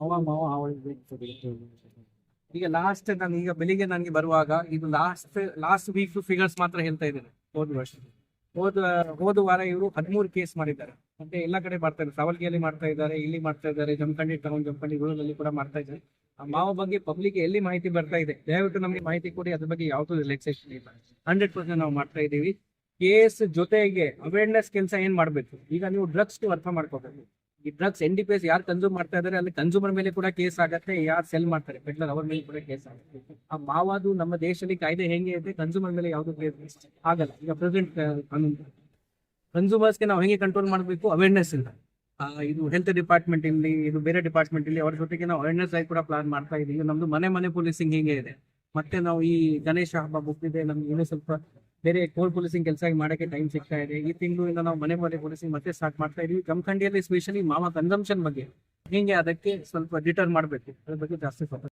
ಮಾವ ಮಾವ ಈಗ ಲಾಸ್ಟ್ ನಾನು ಈಗ ಬೆಳಿಗ್ಗೆ ನನಗೆ ಬರುವಾಗ ಇದು ಲಾಸ್ಟ್ ಲಾಸ್ಟ್ ವೀಕ್ ಫಿಗರ್ಸ್ ಮಾತ್ರ ಹೇಳ್ತಾ ಇದ್ದೇನೆ, ಹೋದ ವರ್ಷ ಹೋದ ಹೋದ ವಾರ ಇವರು ಹದಿಮೂರು ಕೇಸ್ ಮಾಡಿದ್ದಾರೆ. ಮತ್ತೆ ಎಲ್ಲ ಕಡೆ ಮಾಡ್ತಾ ಇದ್ದಾರೆ. ಸವಲ್ಗಿಯಲ್ಲಿ ಮಾಡ್ತಾ ಇದ್ದಾರೆ, ಇಲ್ಲಿ ಮಾಡ್ತಾ ಇದ್ದಾರೆ, ಜಮಖಂಡಿ ಟೌನ್ ಜಮಖಂಡಿ ರೂರಲ್ ಕೂಡ ಮಾಡ್ತಾ ಇದ್ದಾರೆ. ಆ ಮಾವ ಬಗ್ಗೆ ಪಬ್ಲಿಕ್ ಎಲ್ಲಿ ಮಾಹಿತಿ ಬರ್ತಾ ಇದೆ, ದಯವಿಟ್ಟು ನಮಗೆ ಮಾಹಿತಿ ಕೊಡಿ, ಅದ್ರ ಬಗ್ಗೆ ಯಾವುದೂ ರಿಲ್ಯಾಕ್ಸೇಷನ್ ಇಲ್ಲ. ಹಂಡ್ರೆಡ್ ಪರ್ಸೆಂಟ್ ನಾವು ಮಾಡ್ತಾ ಇದ್ದೀವಿ. ಕೇಸ್ ಜೊತೆಗೆ ಅವೇರ್ನೆಸ್ ಕೆಲಸ ಏನ್ ಮಾಡ್ಬೇಕು? ಈಗ ನೀವು ಡ್ರಗ್ಸ್ ಅರ್ಥ ಮಾಡ್ಕೋಬೇಕು. ಈ drugs N D P S ಯಾರು ಕನ್ಸೂಮ್ ಮಾಡ್ತಾ ಇದಾರೆ, ಅಲ್ಲಿ ಕನ್ಸ್ಯೂಮರ್ ಮೇಲೆ ಕೂಡ ಕೇಸ್ ಆಗತ್ತೆ, ಯಾರು ಸೆಲ್ ಮಾಡ್ತಾರೆ ಪೆಟ್ಲರ್ ಅವ್ರ ಮೇಲೆ ಕೂಡ ಕೇಸ್ ಆಗುತ್ತೆ. ಆ ಮಾವಾದು ನಮ್ಮ ದೇಶದಲ್ಲಿ ಕಾಯ್ದೆ ಹೆಂಗೆ ಇದೆ ಕನ್ಸೂಮರ್ ಮೇಲೆ ಯಾವ್ದು ಕೇಸ್ ಆಗಲ್ಲ. ಈಗ ಪ್ರೆಸೆಂಟ್ ಕಾನೂನು ಕನ್ಸ್ಯೂಮರ್ಸ್ಗೆ ನಾವು ಹೆಂಗೆ ಕಂಟ್ರೋಲ್ ಮಾಡಬೇಕು? ಅವೇರ್ನೆಸ್ ಇಲ್ಲ ಇದು ಹೆಲ್ತ್ ಡಿಪಾರ್ಟ್ಮೆಂಟ್ ಇಲ್ಲಿ, ಇದು ಬೇರೆ ಡಿಪಾರ್ಟ್ಮೆಂಟ್ ಇಲ್ಲಿ, ಅವ್ರ ಜೊತೆಗೆ ನಾವು ಅವೇರ್ನೆಸ್ ಆಗಿ ಕೂಡ ಪ್ಲಾನ್ ಮಾಡ್ತಾ ಇದೀವಿ. ನಮ್ದು ಮನೆ ಮನೆ ಪೊಲೀಸಿಂಗ್ ಹಿಂಗೆ ಇದೆ. ಮತ್ತೆ ನಾವು ಈ ಗಣೇಶ ಹಬ್ಬ ಮುಗ್ದಿದೆ, ನಮ್ಗೆ ಇನ್ನೂ ಸ್ವಲ್ಪ ಬೇರೆ ಕೋಲ್ ಪೊಲೀಸಿಂಗ್ ಕೆಲಸ ಮಾಡಕ್ಕೆ ಟೈಮ್ ಸಿಗ್ತಾ ಇದೆ. ಈ ತಿಂಗಳಿಂದ ನಾವು ಮನೆ ಮನೆ ಪೊಲೀಸಿಂಗ್ ಮತ್ತೆ ಸ್ಟಾರ್ಟ್ ಮಾಡ್ತಾ ಇದೀವಿ. ಜಮಖಂಡಿಯಲ್ಲಿ ಸ್ಪೆಷಲಿ ಮಾವ ಕನ್ಸಂಪ್ಷನ್ ಬಗ್ಗೆ. ಹಿಂಗೆ ಅದಕ್ಕೆ ಸ್ವಲ್ಪ ಡಿಟರ್ ಮಾಡಬೇಕು. ಅದ್ರ ಬಗ್ಗೆ ಜಾಸ್ತಿ ಫೋಕಸ್